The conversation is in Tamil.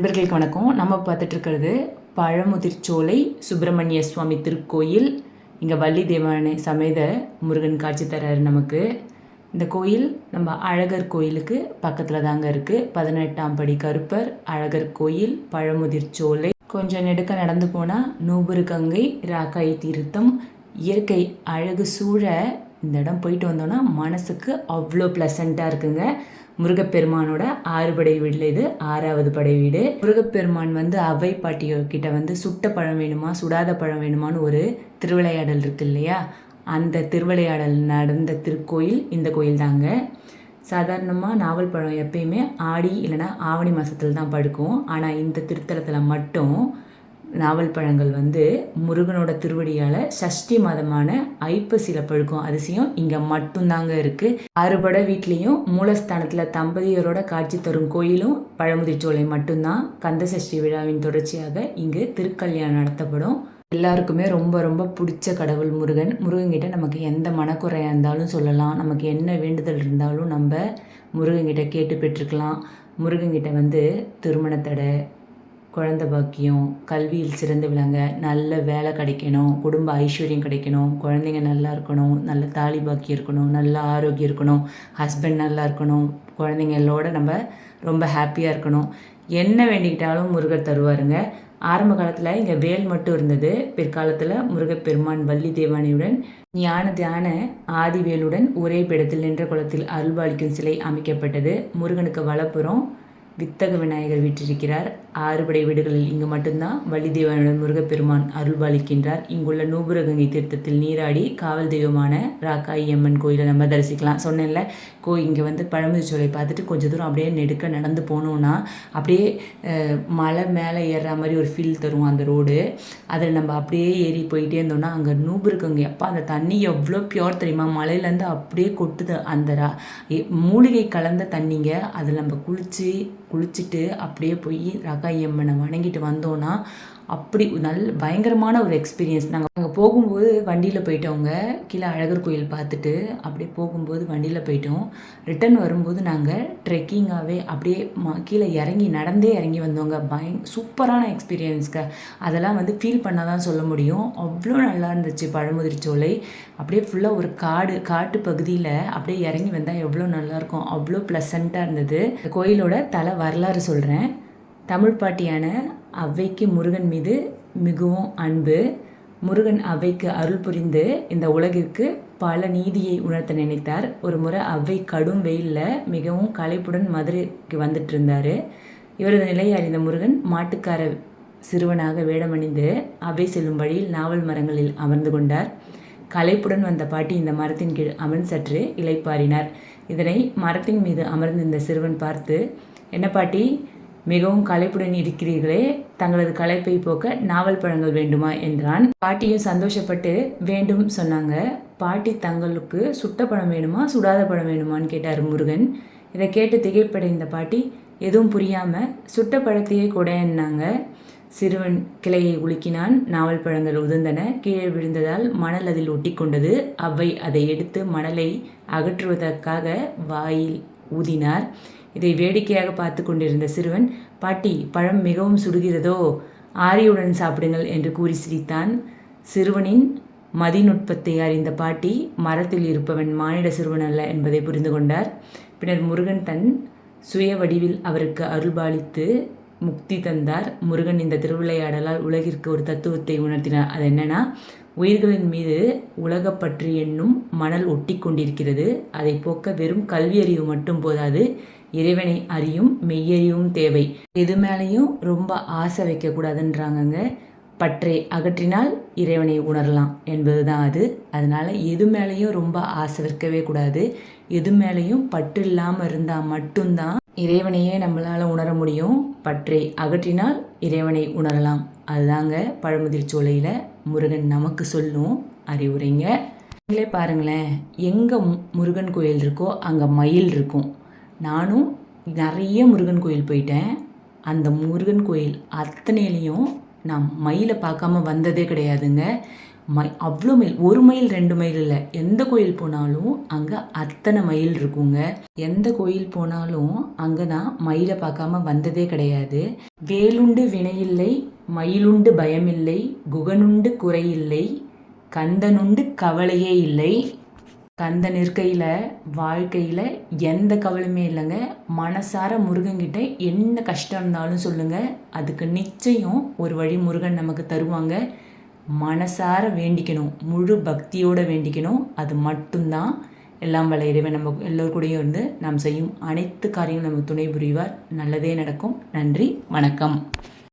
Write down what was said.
நண்பர்களுக்கு வணக்கம். நம்ம பார்த்துட்டு இருக்கிறது பழமுதிர்ச்சோலை சுப்பிரமணிய சுவாமி திருக்கோயில். இங்கே வள்ளி தேவானை சமேத முருகன் காட்சி தர்றாரு நமக்கு. இந்த கோயில் நம்ம அழகர் கோயிலுக்கு பக்கத்தில் தாங்க இருக்குது பதினெட்டாம் படி கருப்பர் அழகர் கோயில் பழமுதிர்ச்சோலை கொஞ்சம் நெடுக்க நடந்து போனால் நூபுரு கங்கை ராக்காய் தீர்த்தம் இயற்கை அழகு சூழ இந்த இடம் போயிட்டு வந்தோன்னா மனசுக்கு அவ்வளோ ப்ளசண்ட்டாக இருக்குங்க. முருகப்பெருமானோட ஆறு படை வீடில் இது ஆறாவது படை வீடு. முருகப்பெருமான் வந்து அவை பாட்டி கிட்ட வந்து சுட்ட பழம் வேணுமா சுடாத பழம் வேணுமான்னு ஒரு திருவிளையாடல் இருக்கு இல்லையா? அந்த திருவிளையாடல் நடந்த திருக்கோயில் இந்த கோயில் தாங்க சாதாரணமாக நாவல் பழம் எப்பயுமே ஆடி இல்லைன்னா ஆவணி மாதத்தில் தான் படுக்கும். ஆனால் இந்த திருத்தலத்தில் மட்டும் நாவல் பழங்கள் வந்து முருகனோட திருவடியால் சஷ்டி மாதமான ஐப்பசியில் பழுக்கும் அதிசயம். இங்கே மட்டும்தாங்க இருக்குது அறுபட வீட்லேயும் மூலஸ்தானத்தில் தம்பதியரோட காட்சி தரும் கோயிலும் பழமுதிர்ச்சோலை மட்டும்தான். கந்த சஷ்டி விழாவின் தொடர்ச்சியாக இங்கு திருக்கல்யாணம் நடத்தப்படும். எல்லாருக்குமே ரொம்ப ரொம்ப பிடிச்ச கடவுள் முருகன். முருகன்கிட்ட நமக்கு எந்த மனக்குறையாக இருந்தாலும் சொல்லலாம். நமக்கு என்ன வேண்டுதல் இருந்தாலும் நம்ம முருகன்கிட்ட கேட்டு பெற்றுக்கலாம். முருகன்கிட்ட வந்து திருமண தடை குழந்த பாக்கியம் கல்வியில் சிறந்து விளங்க நல்ல வேலை கிடைக்கணும் குடும்ப ஐஸ்வர்யம் கிடைக்கணும் குழந்தைங்க நல்லா இருக்கணும் நல்ல தாலி பாக்கியம் இருக்கணும் நல்ல ஆரோக்கியம் இருக்கணும் ஹஸ்பண்ட் நல்லா இருக்கணும் குழந்தைங்களோட நம்ம ரொம்ப ஹாப்பியாக இருக்கணும். என்ன வேண்டிக்கிட்டாலும் முருகர் தருவாருங்க. ஆரம்ப காலத்தில் இங்கே வேல் மட்டும் இருந்தது. பிற்காலத்தில் முருகப்பெருமான் வள்ளி தேவானியுடன் ஞான தியான ஆதிவேலுடன் ஒரே பிடத்தில் நின்ற குளத்தில் அருள்வாளிக்கும் சிலை அமைக்கப்பட்டது. முருகனுக்கு வலப்புறம் வித்தக விநாயகர் வீற்றிருக்கிறார். ஆறுபடை வீடுகளில் இங்கு மட்டும்தான் வள்ளிதேவனுடன் முருகப்பெருமான் அருள்பாலிக்கின்றார். இங்குள்ள நூபுரகங்கை தீர்த்தத்தில் நீராடி காவல் தெய்வமான ராக்காயி அம்மன் கோயிலை நம்ம தரிசிக்கலாம். சொன்னேன்ல கோ இங்கே வந்து பழமுதிச்சோலை பார்த்துட்டு கொஞ்சம் தூரம் அப்படியே நெடுக்க நடந்து போனோன்னா அப்படியே மலை மேலே ஏறுற மாதிரி ஒரு ஃபீல் தரும் அந்த ரோடு அதில் நம்ம அப்படியே ஏறி போயிட்டே இருந்தோம்னா அங்கே நூபுருக்கங்க எப்போ அந்த தண்ணி எவ்வளோ பியோர் தெரியுமா? மலையிலேருந்து அப்படியே கொட்டுது அந்த ரா மூலிகை கலந்த தண்ணிங்க. அதில் நம்ம குளித்து குளிச்சுட்டு அப்படியே போய் ரகாய் அம்மனை வணங்கிட்டு வந்தோன்னா அப்படி நல் பயங்கரமான ஒரு எக்ஸ்பீரியன்ஸ் நாங்கள் அங்கே போகும்போது வண்டியில் போயிட்டோங்க. கீழே அழகர் கோயில் பார்த்துட்டு அப்படியே போகும்போது வண்டியில் போயிட்டோம். ரிட்டர்ன் வரும்போது நாங்கள் ட்ரெக்கிங்காகவே அப்படியே ம கீழே இறங்கி நடந்தே இறங்கி வந்தோங்க. பய சூப்பரான எக்ஸ்பீரியன்ஸ்க அதெல்லாம் வந்து ஃபீல் பண்ணால் தான் சொல்ல முடியும். அவ்வளோ நல்லா இருந்துச்சு பழமுதிர்ச்சோலை அப்படியே ஃபுல்லாக ஒரு காடு காட்டு பகுதியில் அப்படியே இறங்கி வந்தால் எவ்வளோ நல்லாயிருக்கும் அவ்வளோ ப்ளசண்ட்டாக இருந்தது. கோயிலோட தலை வரலாறு சொல்கிறேன் தமிழ் பாட்டியான அவ்வைக்கு முருகன் மீது மிகவும் அன்பு. முருகன் அவ்வைக்கு அருள் புரிந்து இந்த உலகிற்கு பல நீதியை உணர்த்த நினைத்தார். ஒரு முறை அவ்வை கடும் வெயிலில் மிகவும் களைப்புடன் மதுரைக்கு வந்துட்டு இருந்தார். இவரது நிலையை அறிந்த முருகன் மாட்டுக்கார சிறுவனாக வேடமணிந்து அவை செல்லும் வழியில் நாவல் மரங்களில் அமர்ந்து கொண்டார். களைப்புடன் வந்த பாட்டி இந்த மரத்தின் கீழ் அமர்ந்து சற்று இலைப்பாரினார் இதனை மரத்தின் மீது அமர்ந்திருந்த சிறுவன் பார்த்து என்ன பாட்டி? மிகவும் களைப்புடன் இருக்கிறீர்களே. தங்களது களைப்பை போக்க நாவல் பழங்கள் வேண்டுமா? என்றான். பாட்டியும் சந்தோஷப்பட்டு வேண்டும் சொன்னாங்க. பாட்டி தங்களுக்கு சுட்ட பழம் வேணுமா? சுடாத பழம் வேணுமான்னு கேட்டார் முருகன். இதை கேட்டு திகைப்படைந்த பாட்டி எதுவும் புரியாமல் சுட்ட பழத்தையே கொடையன்னாங்க சிறுவன் கிளையை உலுக்கினான். நாவல் பழங்கள் உதிர்ந்தன. கீழே விழுந்ததால் மணல் அதில் ஒட்டி கொண்டது. அவ்வை அதை எடுத்து மணலை அகற்றுவதற்காக வாயில் ஊதினார். இதை வேடிக்கையாக பார்த்து கொண்டிருந்த சிறுவன் பாட்டி பழம் மிகவும் சுடுகிறதோ? ஆரியுடன் சாப்பிடுங்கள் என்று கூறி சிரித்தான். சிறுவனின் மதிநுட்பத்தை அறிந்த பாட்டி மரத்தில் இருப்பவன் மானிட சிறுவன் அல்ல என்பதை புரிந்து கொண்டார். பின்னர் முருகன் தன் சுய வடிவில் அவருக்கு அருள்பாலித்து முக்தி தந்தார். முருகன் இந்த திருவிளையாடலால் உலகிற்கு ஒரு தத்துவத்தை உணர்த்தினார். அது என்னன்னா உயிர்களின் மீது உலகப்பற்று என்னும் மணல் ஒட்டி கொண்டிருக்கிறது. அதை போக்க வெறும் கல்வியறிவு மட்டும் போதாது. இறைவனை அறியும் மெய்யறிவும் தேவை. எது மேலேயும் ரொம்ப ஆசை வைக்கக்கூடாதுன்றாங்கங்க. பற்றை அகற்றினால் இறைவனை உணரலாம் என்பது தான் அது. அதனால் எது மேலேயும் ரொம்ப ஆசை வைக்கவே கூடாது. எது மேலேயும் பற்று இல்லாமல் இருந்தால் மட்டும்தான் இறைவனையே நம்மளால் உணர முடியும். பற்றை அகற்றினால் இறைவனை உணரலாம். அதுதாங்க பழமுதிர் சோலையில் முருகன் நமக்கு சொல்லும் அறிவுரைங்க. நீங்களே பாருங்களேன் எங்கே முருகன் கோயில் இருக்கோ அங்கே மயில் இருக்கும். நானும் நிறைய முருகன் கோயில் போயிட்டேன். அந்த முருகன் கோயில் அத்தனையிலையும் நான் மயிலை பார்க்காம வந்ததே கிடையாதுங்க. மை அவ்வளோ மைல் ஒரு மைல் ரெண்டு மைல் இல்லை. எந்த கோயில் போனாலும் அங்கே அத்தனை மயில் இருக்குங்க. எந்த கோயில் போனாலும் அங்கே நான் மயிலை பார்க்காம வந்ததே கிடையாது. வேலுண்டு வினையில்லை மயிலுண்டு பயமில்லை குகனுண்டு குறையில்லை கந்தனுண்டு கவலையே இல்லை. கந்தன் இருக்கையில் வாழ்க்கையில் எந்த கவலையுமே இல்லைங்க. மனசார முருகன்கிட்ட என்ன கஷ்டம் இருந்தாலும் சொல்லுங்கள் அதுக்கு நிச்சயம் ஒரு வழி முருகன் நமக்கு தருவாங்க. மனசார வேண்டிக்கணும். முழு பக்தியோடு வேண்டிக்கணும். அது மட்டும்தான் எல்லாம் வல்ல இறைவன் நம்ம எல்லோருக்கூடையும் இருந்து நாம் செய்யும் அனைத்து காரியங்களும் நமக்கு துணை புரிவார். நல்லதே நடக்கும். நன்றி. வணக்கம்.